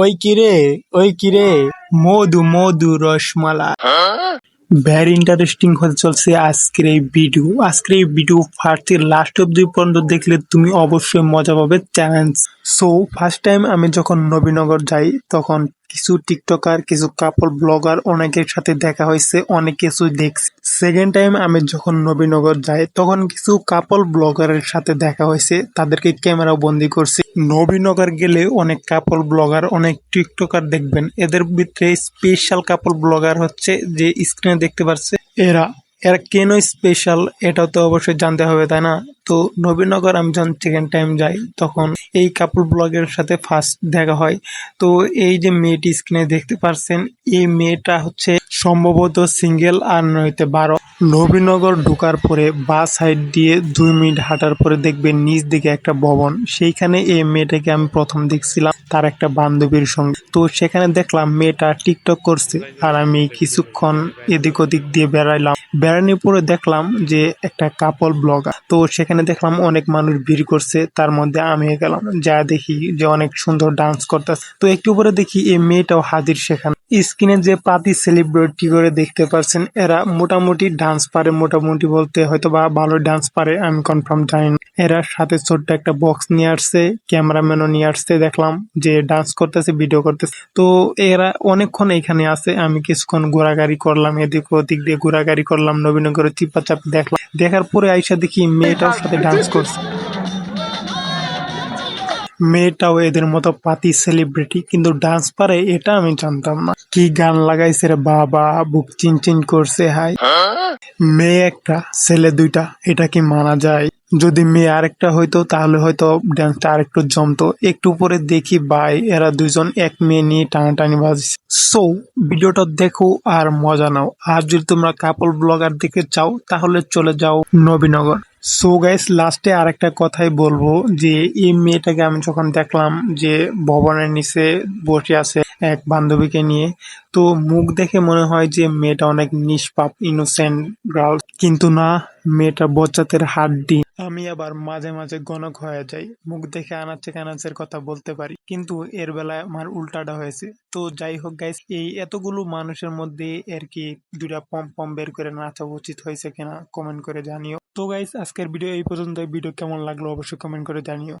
ওই কিরে ওই কিরে মধু মধু রসমালা ভ্যারি ইন্টারেস্টিং হতে চলছে আজকের এই ভিডিও আজকের এই ভিডিও ফার্স্ট লাস্ট অব্দি পর্যন্ত দেখলে তুমি অবশ্যই মজা পাবে চ্যালেঞ্জ সো ফার্স্ট টাইম আমি যখন নবীনগর যাই, তখন কিছু টিকটকার কিছু কাপল ব্লগার অনেকের সাথে দেখা হয়েছে, অনেক কিছু দেখছি। সেকেন্ড টাইম আমি যখন নবীনগর যাই, তখন কিছু কাপল ব্লগারের সাথে দেখা হয়েছে, তাদেরকে ক্যামেরা বন্দি করছি। নবীনগর গেলে অনেক কাপল ব্লগার অনেক টিকটকার দেখবেন। এদের ভিতরে স্পেশাল কাপল ব্লগার হচ্ছে যে স্ক্রিনে দেখতে পাচ্ছে এরা এরা কেন স্পেশাল এটাও তো অবশ্যই জানতে হবে, তাই না? তো নবীনগর আমি যখন সেকেন্ড টাইম যাই, তখন এই কাপল ব্লগের সাথে ফার্স্ট দেখা হয়। তো এই যে মেয়েটি স্ক্রিনে দেখতে পারছেন, এই মেয়েটা হচ্ছে সম্ভবত সিঙ্গেল আর নয়তো বারো। নবীনগর ঢোকার পরে বা সাইড দিয়ে দুই মিনিট হাঁটার পরে দেখবেন নিচ দিকে একটা ভবন। সেইখানে এই মেয়েটাকে আমি প্রথম দেখছিলাম, তার একটা বান্ধবীর সঙ্গে। তো সেখানে দেখলাম মেয়েটা টিকটক করছে আর আমি কিছুক্ষণ এদিক ওদিক দিয়ে বেড়াইলাম। বেড়ানোর পরে দেখলাম যে একটা কাপল ব্লগার তো সেখানে দেখলাম অনেক মানুষ ভিড় করছে, তার মধ্যে আমি গেলাম। যা দেখি যে অনেক সুন্দর ডান্স করতেছে। তো একটু পরে দেখি এই মেয়েটাও হাজির সেখানে। স্ক্রিনে যে পাতি সেলিব্রিটি করে দেখতে পারছেন, এরা মোটামুটি ডান্স পারে, মোটামুটি বলতে হয়তো বা ভালো ডান্স পারে, আমি কনফার্ম জানি না। এরা সাথে ছোট্ট একটা বক্স নিয়ে আসছে ক্যামেরাম্যানও নিয়ে আসছে, দেখলাম যে ডান্স করতেছে ভিডিও করতেছে। তো এরা অনেকক্ষণ এখানে আছে, আমি কিছুক্ষণ ঘোরাঘুরি করলাম, এদিক ওদিক দিয়ে ঘোরাঘুরি করলাম, নবীনগরের চিপা চাপি দেখলাম। দেখার পরে আইসা দেখি মেয়েটার সাথে ডান্স করছে। মেয়েটাও এদের মতো পাতি সেলিব্রিটি কিন্তু ডান্স পারে, এটা আমি জানতাম না। কি গান লাগাইছে রে বাবা, বুক চিনচিন করছে হাই মেয়ে একটা, ছেলে দুইটা, এটা কি মানা যায়? যদি মেয়ে আরেকটা হইতো, তাহলে হয়তো ডান্সটা আরেকটু জমতো। একটু পরে দেখি ভাই, এরা দুজন এক মেয়ে নিয়ে টানাটানি বাজছে। সো ভিডিওটা দেখো আর মজা নাও। আর যদি তোমরা কাপল ব্লগার দিকে চাও, তাহলে চলে যাও নবীনগর। সো গাইস লাস্টে আরেকটা কথাই বলব যে, এই মেয়েটাকে আমি যখন দেখলাম যে, ভবনের নিচে বসে আছে এক বান্ধবীকে নিয়ে, তো মুখ দেখে মনে হয় যে, মেয়েটা অনেক নিষ্পাপ ইনোসেন্ট গার্ল কিন্তু না, মেয়েটা বচ্চাতের হাড্ডি। আমি আবার মাঝে মাঝে গণক হয়ে যাই, মুখ দেখে আনাচে কানাচের কথা বলতে পারি। কিন্তু এর বেলায় আমার উল্টাটা হয়েছে। তো যাই হোক গাইস এই এতগুলো মানুষের মধ্যে আর কি দুটা পম পম বের করে নাচা উচিত হয়েছে কিনা কমেন্ট করে জানিও। তো গাইস আজকের ভিডিও এই পর্যন্ত ভিডিও কেমন লাগল অবশ্যই কমেন্ট করে জানিও।